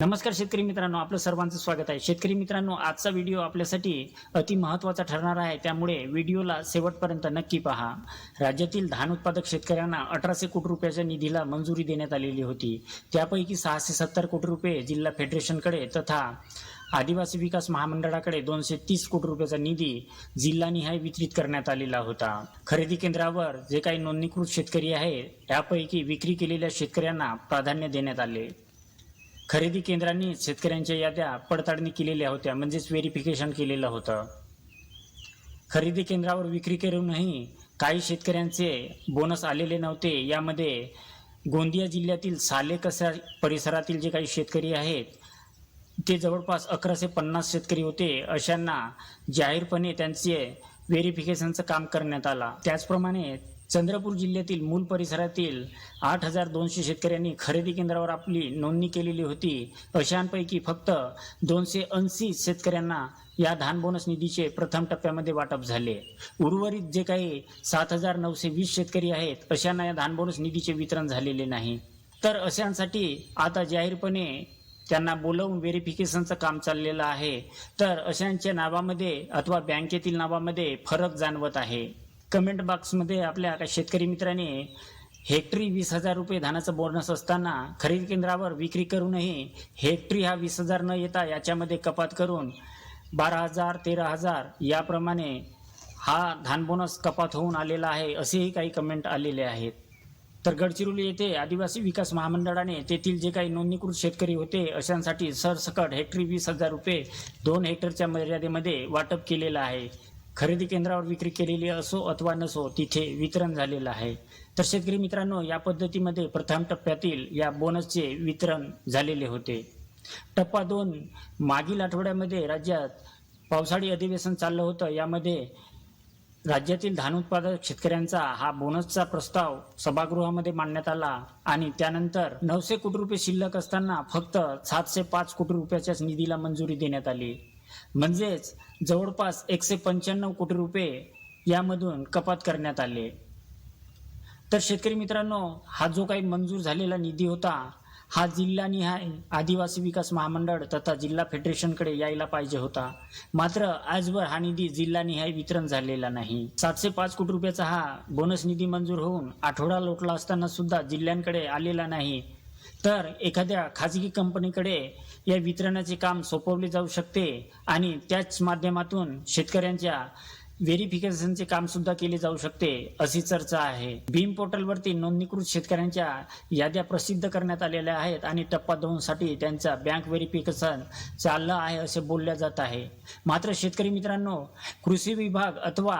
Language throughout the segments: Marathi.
नमस्कार शेतकरी मित्रांनो आपलं सर्वांचं स्वागत आहे. शेतकरी मित्रांनो आजचा व्हिडिओ आपल्यासाठी अति महत्त्वाचा ठरणार आहे. त्यामुळे व्हिडिओला शेवटपर्यंत नक्की पहा. राज्यातील धान उत्पादक शेतकऱ्यांना अठराशे कोटी रुपयाच्या निधीला मंजुरी देण्यात आलेली होती. त्यापैकी सहाशे सत्तर कोटी रुपये जिल्हा फेडरेशनकडे तथा आदिवासी विकास महामंडळाकडे दोनशे तीस कोटी रुपयाचा निधी जिल्हानिहाय वितरित करण्यात आलेला होता. खरेदी केंद्रावर जे काही नोंदणीकृत शेतकरी आहे त्यापैकी विक्री केलेल्या शेतकऱ्यांना प्राधान्य देण्यात आले. खरेदी केंद्रांनी शेतकऱ्यांच्या याद्या पडताळणी केलेल्या होत्या म्हणजेच व्हेरिफिकेशन केलेलं होतं. खरेदी केंद्रावर विक्री करूनही काही शेतकऱ्यांचे बोनस आलेले नव्हते. यामध्ये गोंदिया जिल्ह्यातील साले कसा परिसरातील जे काही शेतकरी आहेत ते जवळपास अकराशे पन्नास शेतकरी होते. अशांना जाहीरपणे त्यांचे व्हेरिफिकेशनचं काम करण्यात आला. त्याचप्रमाणे चंद्रपूर जिल्ह्यातील मूल परिसरातील आठ हजार दोनशे शेतकऱ्यांनी खरेदी केंद्रावर आपली नोंदणी केलेली होती. अशांपैकी फक्त दोनशे ऐंशी शेतकऱ्यांना या धान बोनस निधीचे प्रथम टप्प्यामध्ये वाटप झाले. उर्वरित जे काही सात हजार नऊशे वीस शेतकरी आहेत अशांना या धान बोनस निधीचे वितरण झालेले नाही. तर अशांसाठी आता जाहीरपणे त्यांना बोलवून व्हेरिफिकेशनचं काम चाललेलं आहे. तर अशांच्या नावामध्ये अथवा बँकेतील नावामध्ये फरक जाणवत आहे. कमेंट बॉक्समध्ये आपल्या काही शेतकरी मित्राने हेक्टरी वीस हजार रुपये धानाचा बोनस असताना खरेदी केंद्रावर विक्री करूनही हेक्टरी हा वीस हजार न येता याच्यामध्ये कपात करून बारा हजार तेरा हजार याप्रमाणे हा धान बोनस कपात होऊन आलेला आहे असेही काही कमेंट आलेले आहेत. तर गडचिरोली येथे आदिवासी विकास महामंडळाने तेथील जे काही नोंदणीकृत शेतकरी होते अशांसाठी सरसकट हेक्टरी वीस हजार रुपये दोन हेक्टरच्या मर्यादेमध्ये वाटप केलेलं आहे. खरेदी केंद्रावर विक्री केलेली असो अथवा नसो तिथे वितरण झालेलं आहे. तर शेतकरी मित्रांनो या पद्धतीमध्ये प्रथम टप्प्यातील या बोनसचे वितरण झालेले होते. टप्पा दोन मागील आठवड्यामध्ये राज्यात पावसाळी अधिवेशन चाललं होतं. यामध्ये राज्यातील धान उत्पादक शेतकऱ्यांचा हा बोनसचा प्रस्ताव सभागृहामध्ये मांडण्यात आला आणि त्यानंतर नऊशे कोटी रुपये शिल्लक असताना फक्त सातशे पाच कोटी रुपयाच्याच निधीला मंजुरी देण्यात आली. म्हणजेच जवळपास एकशे पंच्याण्णव कोटी रुपये यामधून कपात करण्यात आले. तर शेतकरी मित्रांनो हा जो काही मंजूर झालेला निधी होता हा जिल्हानिहाय आदिवासी विकास महामंडळ तथा जिल्हा फेडरेशनकडे यायला पाहिजे होता. मात्र आजवर हा निधी जिल्हानिहाय वितरण झालेला नाही. सातशे पाच कोटी रुपयाचा हा बोनस निधी मंजूर होऊन आठवडा लोटला असताना सुद्धा जिल्ह्यांकडे आलेला नाही. तर एखाद्या खाजगी कंपनीकडे या वितरणाचे काम सोपवले जाऊ शकते आणि त्याच माध्यमातून शेतकऱ्यांच्या व्हेरिफिकेशनचे काम सुद्धा केले जाऊ शकते अशी चर्चा आहे. भीम पोर्टलवरती नोंदणीकृत शेतकऱ्यांच्या याद्या प्रसिद्ध करण्यात आलेल्या आहेत आणि टप्पा दोन साठी त्यांचा बँक व्हेरिफिकेशन चाललं आहे असे बोलल्या जात आहे. मात्र शेतकरी मित्रांनो कृषी विभाग अथवा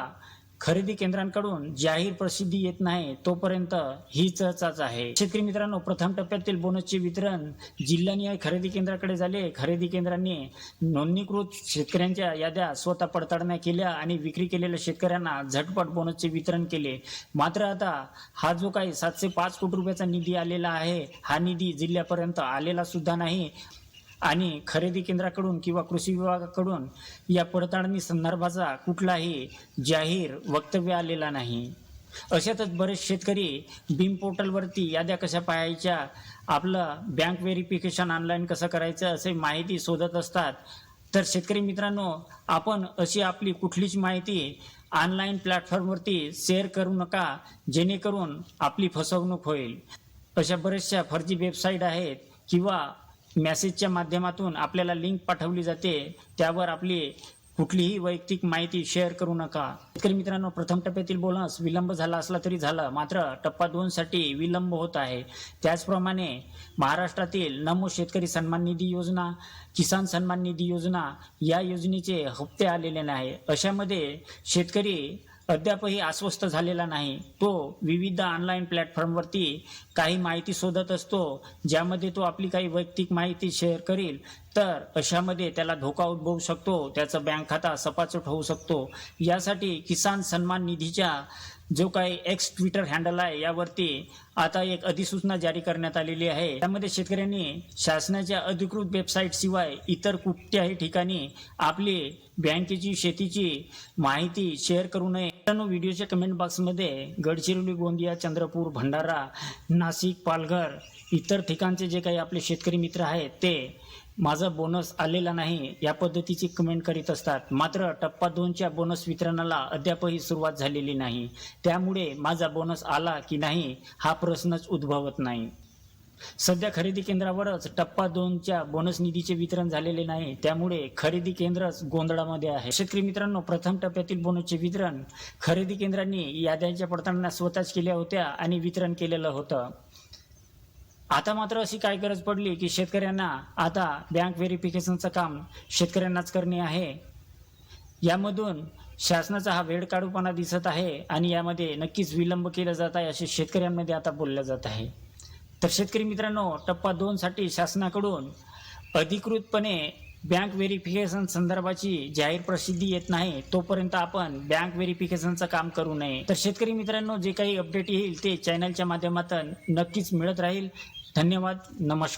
खरेदी केंद्रांकडून जाहीर प्रसिद्धी येत नाही तोपर्यंत ही चर्चाच आहे. शेतकरी मित्रांनो प्रथम टप्प्यातील बोनसचे वितरण जिल्हानिहाय खरेदी केंद्राकडे झाले. खरेदी केंद्रांनी नोंदणीकृत शेतकऱ्यांच्या याद्या स्वतः पडताळण्या केल्या आणि विक्री केलेल्या शेतकऱ्यांना झटपट बोनसचे वितरण केले. मात्र आता हा जो काही सातशे पाच कोटी रुपयाचा निधी आलेला आहे हा निधी जिल्ह्यापर्यंत आलेला सुद्धा नाही. आणि खरेदी केंद्राकडून किंवा कृषी विभागाकडून या पडताळणी संदर्भाचा कुठलाही जाहीर वक्तव्य आलेला नाही. अशातच बरेच शेतकरी बीम पोर्टलवरती याद्या कशा पाहायच्या आपलं बँक व्हेरिफिकेशन ऑनलाईन कसं करायचं असे माहिती शोधत असतात. तर शेतकरी मित्रांनो आपण अशी आपली कुठलीच माहिती ऑनलाईन प्लॅटफॉर्मवरती शेअर करू नका जेणेकरून आपली फसवणूक होईल. अशा बऱ्याचशा फर्जी वेबसाईट आहेत किंवा मेसेजच्या माध्यमातून आपल्याला लिंक पाठवली जाते. त्यावर आपली कुठलीही वैयक्तिक माहिती शेअर करू नका. शेतकरी मित्रांनो प्रथम टप्प्यातील बोनस विलंब झाला असला तरी झाला. मात्र टप्पा दोन साठी विलंब होत आहे. त्याचप्रमाणे महाराष्ट्रातील नमो शेतकरी सन्मान निधी योजना किसान सन्मान निधी योजना या योजनेचे हप्ते आलेले नाही अशामध्ये शेतकरी अद्यापही अस्वस्थ झालेला नाही. तो विविध ऑनलाईन प्लॅटफॉर्मवरती काही माहिती शोधत असतो ज्यामध्ये तो आपली काही वैयक्तिक माहिती शेअर करील. तर अशामध्ये त्याला धोका उद्भवू शकतो त्याचं बँक खाता सपाचट होऊ शकतो. यासाठी किसान सन्मान निधीच्या जो काही एक्स ट्विटर हँडल आहे यावरती आता एक अधिसूचना जारी करण्यात आलेली आहे. त्यामध्ये शेतकऱ्यांनी शासनाच्या अधिकृत वेबसाईट शिवाय इतर कुठल्याही ठिकाणी आपली बँकेची शेतीची माहिती शेअर करू नये. मित्रांनो व्हिडिओच्या कमेंट बॉक्समध्ये गडचिरोली गोंदिया चंद्रपूर भंडारा नाशिक पालघर इतर ठिकाणचे जे काही आपले शेतकरी मित्र आहेत ते माझा बोनस आलेला नाही या पद्धतीची कमेंट करीत असतात. मात्र टप्पा दोनच्या बोनस वितरणाला अद्यापही सुरुवात झालेली नाही. त्यामुळे माझा बोनस आला की नाही हा प्रश्नच उद्भवत नाही. सध्या खरेदी केंद्रावरच टप्पा दोनच्या बोनस निधीचे वितरण झालेले नाही त्यामुळे खरेदी केंद्रच गोंधळामध्ये आहे. शेतकरी मित्रांनो प्रथम टप्प्यातील बोनसचे वितरण खरेदी केंद्रांनी याद्यांच्या पडताळण्या स्वतःच केल्या होत्या आणि वितरण केलेलं होतं. आता मात्र अशी काय गरज पडली की शेतकऱ्यांना आता बँक व्हेरिफिकेशनचं काम शेतकऱ्यांनाच करणे आहे? यामधून शासनाचा हा वेळ काढूपणा दिसत आहे आणि यामध्ये नक्कीच विलंब केला जात आहे असे शेतकऱ्यांमध्ये आता बोललं जात आहे. तर शेतकरी मित्रांनो टप्पा दोनसाठी शासनाकडून अधिकृतपणे बँक व्हेरिफिकेशन संदर्भाची जाहीर प्रसिद्धी येत नाही तोपर्यंत आपण बँक व्हेरिफिकेशनचं काम करू नये. तर शेतकरी मित्रांनो जे काही अपडेट येईल ते चॅनलच्या माध्यमातून नक्कीच मिळत राहील. धन्यवाद नमस्कार.